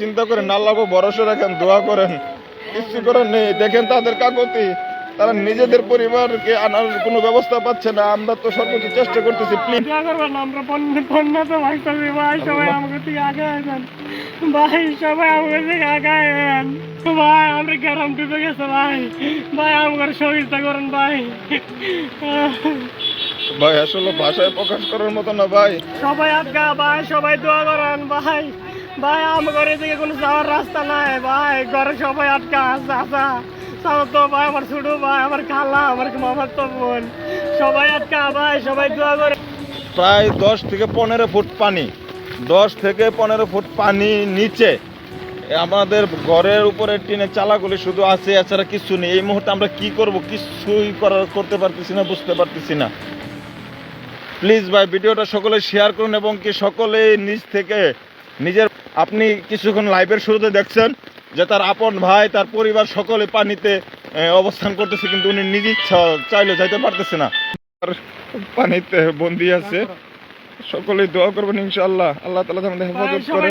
চিন্তা করেন আল্লাহ ভরসা রাখেন দোয়া করেন। কিছু করেন নেই। দেখেন তাদের কাকতি তারা নিজেদের পরিবারকে আনার কোনো ব্যবস্থা পাচ্ছে না। আমরা তো সর্বোচ্চ চেষ্টা করতেছি প্লিজ আমরা বন্যা তো ভাই ভাই সবাই আমাকে থেকে আগে আসেন ভাই সবাই আমাকে থেকে আগে আসেন ভাই আমরা গ্রাম ডুবে গেছে ভাই। ভাই আমাকে সহযোগিতা করেন ভাই। ভাই আসলে ভাষায় প্রকাশ করার মতো না ভাই। সবাই আটকা ভাই সবাই দোয়া করেন ভাই। ভাই আমার থেকে কোনো যাওয়ার রাস্তা নাই, ভাই। ঘরে সবাই আটকা আছে আসা তাও তো ভাই, আমার ছোট ভাই, আমার খালা, আমার মামার তো বোন। সবাই আটকা, ভাই, সবাই দোয়া করে। প্রায় দশ থেকে পনেরো ফুট পানি, দশ থেকে পনেরো ফুট পানি নিচে। আমাদের ঘরের উপরে টিনের চালাগুলি শুধু আছে, এছাড়া কিছু নেই। এই মুহূর্তে আমরা কি করব, কিছুই করার, করতে পারতেছি না, বুঝতে পারতেছি না। প্লিজ ভাই, ভিডিওটা সকলে শেয়ার করুন এবং কি সকলে নিজ থেকে নিজের আপনি কিছুক্ষণ লাইভের শুরুতে দেখছেন যে তার আপন ভাই তার পরিবার সকলে পানিতে অবস্থান করতেছে কিন্তু উনি নিজ ইচ্ছা চাইলে যাইতে পারতেছে না। পানিতে বন্দি আছে। সকলে দোয়া করবেন ইনশাআল্লাহ। আল্লাহ তালা আমাদের হেফাজত করে।